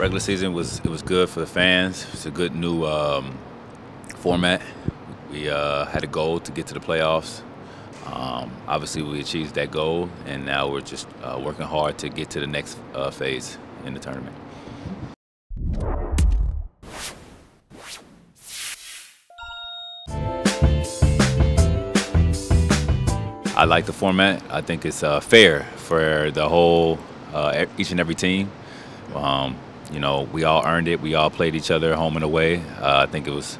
Regular season was it was good for the fans. It's a good new um, format. We uh, had a goal to get to the playoffs. Um, obviously, we achieved that goal, and now we're just uh, working hard to get to the next uh, phase in the tournament. I like the format. I think it's uh, fair for the whole, uh, each and every team. Um, you know, we all earned it. We all played each other home and away. Uh, I think it was,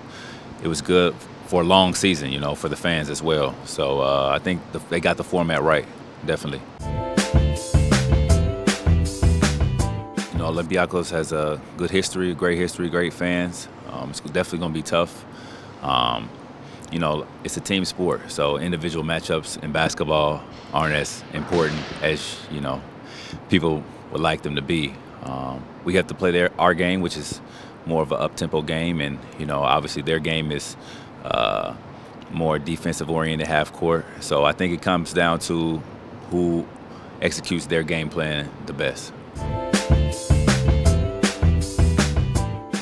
it was good for a long season. You know, for the fans as well. So uh, I think the, they got the format right, definitely. You know, Olympiacos has a good history, great history, great fans. Um, it's definitely going to be tough. Um, you know, it's a team sport, so individual matchups in basketball aren't as important as you know people would like them to be. Um, we have to play their our game, which is more of an up-tempo game, and you know, obviously their game is uh, more defensive-oriented half court. So I think it comes down to who executes their game plan the best.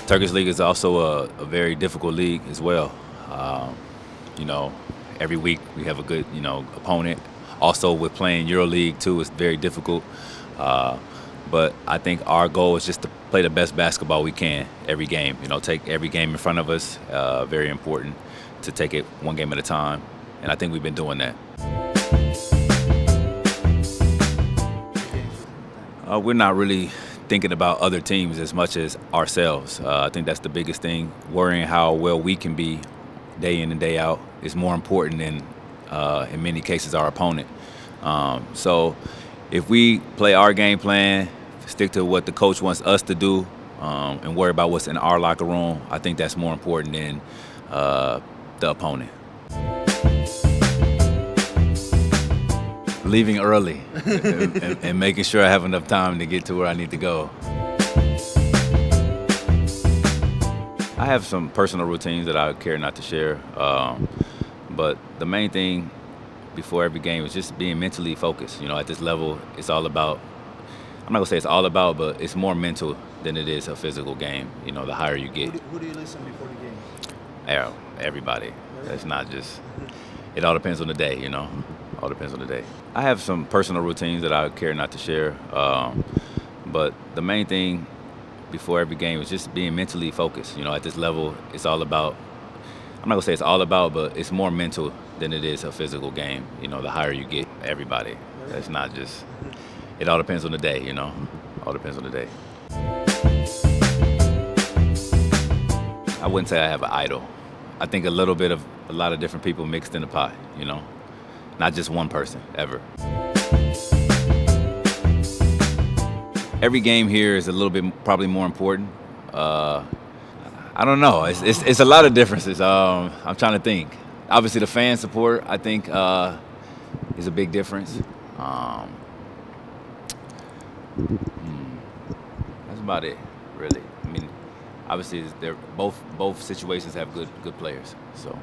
Turkish league is also a, a very difficult league as well. Um, you know, every week we have a good, you know, opponent. Also with playing EuroLeague too, it's very difficult. Uh, but I think our goal is just to play the best basketball we can every game. You know, take every game in front of us. Uh, very important to take it one game at a time, and I think we've been doing that. Uh, we're not really thinking about other teams as much as ourselves. Uh, I think that's the biggest thing. Worrying how well we can be day in and day out is more important than, uh, in many cases, our opponent. Um, so if we play our game plan, stick to what the coach wants us to do, um, and worry about what's in our locker room, I think that's more important than uh, the opponent. Leaving early and, and, and making sure I have enough time to get to where I need to go. I have some personal routines that I care not to share, um, but the main thing before every game is just being mentally focused. You know, at this level, it's all about. I'm not gonna say it's all about, but it's more mental than it is a physical game. You know, the higher you get. Who do, who do you listen before the game? Yeah, everybody. It's not just. It all depends on the day. You know, all depends on the day. I have some personal routines that I care not to share, um, but the main thing before every game is just being mentally focused. You know, at this level, it's all about. I'm not gonna say it's all about, but it's more mental than it is a physical game. You know, the higher you get, everybody. It's not just. It all depends on the day. You know, all depends on the day. I wouldn't say I have an idol. I think a little bit of a lot of different people mixed in the pot. You know, not just one person ever. every game here is a little bit probably more important. Uh, I don't know. It's, it's, it's, a lot of differences. Um, I'm trying to think. Obviously, the fan support, I think, uh, is a big difference. Um, Mm. that's about it, really. I mean, obviously, they're both both situations have good good players. So.